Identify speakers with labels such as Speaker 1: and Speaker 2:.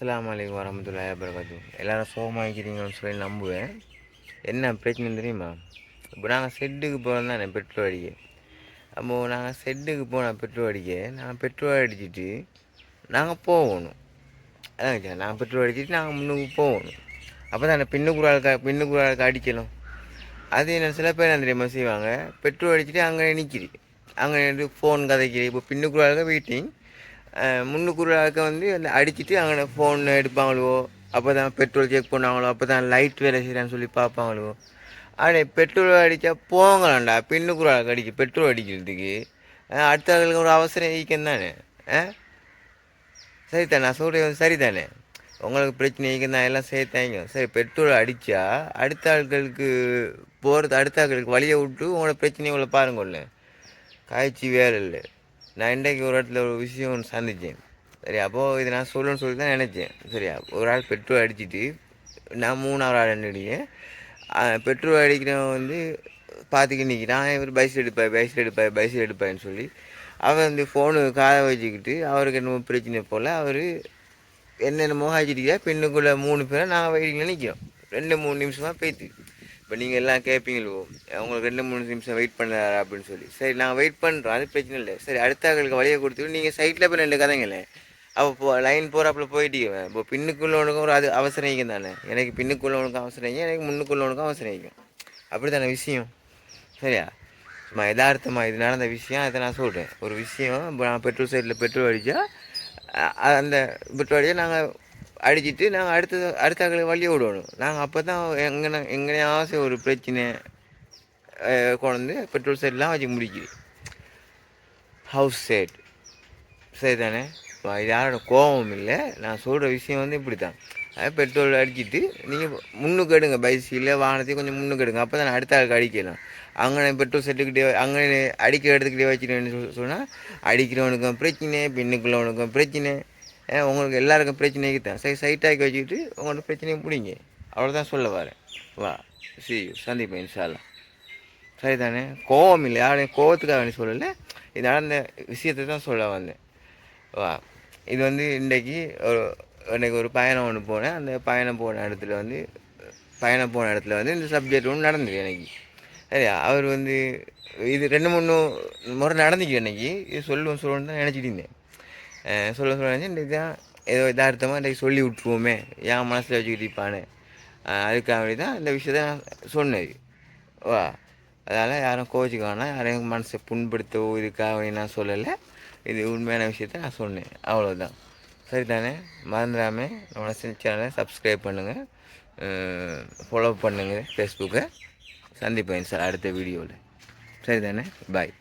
Speaker 1: அஸ்லாம் அலைக்கும் வரமத்துல்லாஹி வபரகாத்து எல்லாரும் சோகமாக சொல்லி நம்புவேன். என்ன பிரச்சனை தெரியுமா? இப்போ நாங்கள் செட்டுக்கு போகிறோம் தானே பெட்ரோல் அடிக்க. அப்போது நாங்கள் செட்டுக்கு போனால் பெட்ரோல் அடிக்க நாங்கள் பெட்ரோல் அடிச்சிட்டு நாங்கள் போகணும். அதான் நாங்கள் பெட்ரோல் அடிச்சிட்டு நாங்கள் முன்னுக்கு போகணும். அப்போ தான் பின்னுக்குற ஆளுக்கு அடிக்கணும் அது என்ன சில பேர் அந்த தெரியுமா செய்வாங்க? பெட்ரோல் அடிச்சுட்டு அங்கே நிற்கிது அங்கே ஃபோன் கதைக்கிது இப்போ பின்னுக்குறாளுக்கு வெயிட்டிங் முன்னுக்குறாக்க வந்து அந்த அடிச்சுட்டு அங்கே ஃபோன் எடுப்பாங்களோ அப்போ தான் பெட்ரோல் செக் பண்ணாங்களோ அப்போ தான் லைட் வேலை செய்கிறான்னு சொல்லி பார்ப்பாங்களோ. அடே பெட்ரோல் அடித்தா போங்களாண்டா பின்னுக்குறாளுக்கு அடிக்க பெட்ரோல் அடிக்கிறதுக்கு. அஹ் அடுத்தவங்களுக்கு ஒரு அவசரம் ஈக்கம் தானே ஆ? சரிதானே நான் சொல்கிறது சரி சரிதானே? உங்களுக்கு பிரச்சனை தான் எல்லாம் சேர்த்தாங்க சரி பெட்ரோல் அடித்தா அடுத்த ஆட்களுக்கு போகிறது அடுத்த ஆட்களுக்கு வழியை விட்டு உங்களோட பிரச்சனையை உங்களை பாருங்கள்ல காய்ச்சி வேலை இல்லை. நான் இன்றைக்கு ஒரு இடத்துல ஒரு விஷயம் ஒன்று சந்தித்தேன் சரி அப்போது இதை நான் சொல்லணும்னு சொல்லி தான் நினச்சேன். சரியா? ஒரு ஆள் பெட்ரோல் அடிச்சிட்டு நான் மூணாவது ஆள் என்னுடைய பெட்ரோல் அடிக்கிறவன் வந்து பார்த்துக்கிட்டு நிற்கிறான் இவர் பைசில் எடுப்பேன் பைசில் எடுப்பாய் பைசில் எடுப்பாருன்னு சொல்லி அவர் வந்து ஃபோனு காதை வச்சுக்கிட்டு அவருக்கு என்னமோ பிரச்சனை போல் அவர் என்னென்னமோ ஆச்சிட்டிக்கா பெண்ணுக்குள்ளே மூணு பேரை நாங்கள் வெயிட்டிங்கில் நிற்கிறோம் ரெண்டு மூணு நிமிஷமாக பேத்து. இப்போ நீங்கள் எல்லாம் கேட்பீங்களோ உங்களுக்கு ரெண்டு மூணு நிமிஷம் வெயிட் பண்ணுறாரு அப்படின்னு சொல்லி. சரி நாங்கள் வெயிட் பண்ணுறோம் அது பிரச்சனை இல்லை. சரி அடுத்தவர்களுக்கு வழியை கொடுத்துட்டு நீங்கள் சைட்டில் போய் ரெண்டு கதைங்களே. அப்போ போ லைன் போகிறாப்புல போயிட்டீங்க. இப்போ பின்னுக்குள்ளவனுக்கும் ஒரு அது அவசரம் தானே. எனக்கு பின்னுக்குள்ளவனுக்கும் அவசரம் எனக்கு முன்னுக்குள்ளவனுக்கும் அவசரம் வைக்கும் அப்படி தானே விஷயம்? சரியா? சும்மா யதார்த்தமாக இது நடந்த விஷயம் அதை நான் சொல்கிறேன் ஒரு விஷயம் இப்போ நான் பெட்ரோல் சைட்டில் பெட்ரோல் அடித்தா அந்த பெட்ரோல் அடித்தா நாங்கள் அடிச்சிட்டு நாங்கள் அடுத்த அடுத்த ஆட்களுக்கு வழியை விடணும். நாங்கள் அப்போ தான் எங்கே எங்கேயாச்சும் ஒரு பிரச்சனை கொண்டு பெட்ரோல் செட்லாம் வச்சு முடிக்குது. ஹவுஸ் சைட் சரி தானே இப்போ இது யாரோட கோபம் இல்லை. நான் சொல்கிற விஷயம் வந்து இப்படி தான் அது பெட்ரோல் அடிச்சிட்டு நீங்கள் முன்னுக்கு எடுங்க. பைசில் வாகனத்தையும் கொஞ்சம் முன்னுக்கு எடுங்க. அப்போ தான் அடுத்த ஆளுக்கு அடிக்கலாம். அங்கே பெட்ரோல் செட்டுக்கிட்டே அங்கே அடிக்கிற இடத்துக்கிட்டே வச்சுட்டேன்னு சொன்னால் அடிக்கிறவனுக்கும் பிரச்சனை பின்னுக்குள்ளவனுக்கும் பிரச்சனை. ஏன் உங்களுக்கு எல்லாருக்கும் பிரச்சனைக்கு தான் சரி சைட்டாக்கி வச்சுக்கிட்டு உங்களோட பிரச்சனையை பிடிங்க அவ்வளோதான் சொல்ல வரேன். வா சி சந்திப்பேன் இன்ஷால்லா சரிதானே? கோவம் இல்லை. யாரையும் கோவத்துக்காக வேண்டி சொல்லலை. இது நடந்த விஷயத்தை தான் சொல்ல வந்தேன். வா இது வந்து இன்றைக்கி ஒரு இன்றைக்கி ஒரு பயணம் ஒன்று போனேன். அந்த பயணம் போன இடத்துல வந்து பயணம் போன இடத்துல வந்து இந்த சப்ஜெக்ட் ஒன்று நடந்தது எனக்கு. சரியா? அவர் வந்து இது ரெண்டு மூணு முறை நடந்துச்சு எனக்கு. இது சொல்லுவோம் சொல்லணும்னு தான் நினச்சிட்டு இருந்தேன். சொல்ல சொல்ல நினச்சி தான் ஏதோ இதார்த்தமாக இன்றைக்கி சொல்லி விட்ருவோமே என் மனசில் வச்சுக்கிட்டு இருப்பானே அதுக்காக வேண்டி தான் இந்த விஷயத்த நான் சொன்னது. வா. அதனால் யாரும் கோச்சிக்க வேணாம். யாரையும் மனசை புண்படுத்தவோ இதுக்காக வேண்டி நான் சொல்லலை. இது உண்மையான விஷயத்த நான் சொன்னேன். அவ்வளோதான் சரிதானே? மறந்துடாமல் நம்ம சேனலை சப்ஸ்கிரைப் பண்ணுங்கள் ஃபாலோ பண்ணுங்கள் ஃபேஸ்புக்கை சந்திப்பேன் சார் அடுத்த வீடியோவில் சரிதானே? பாய்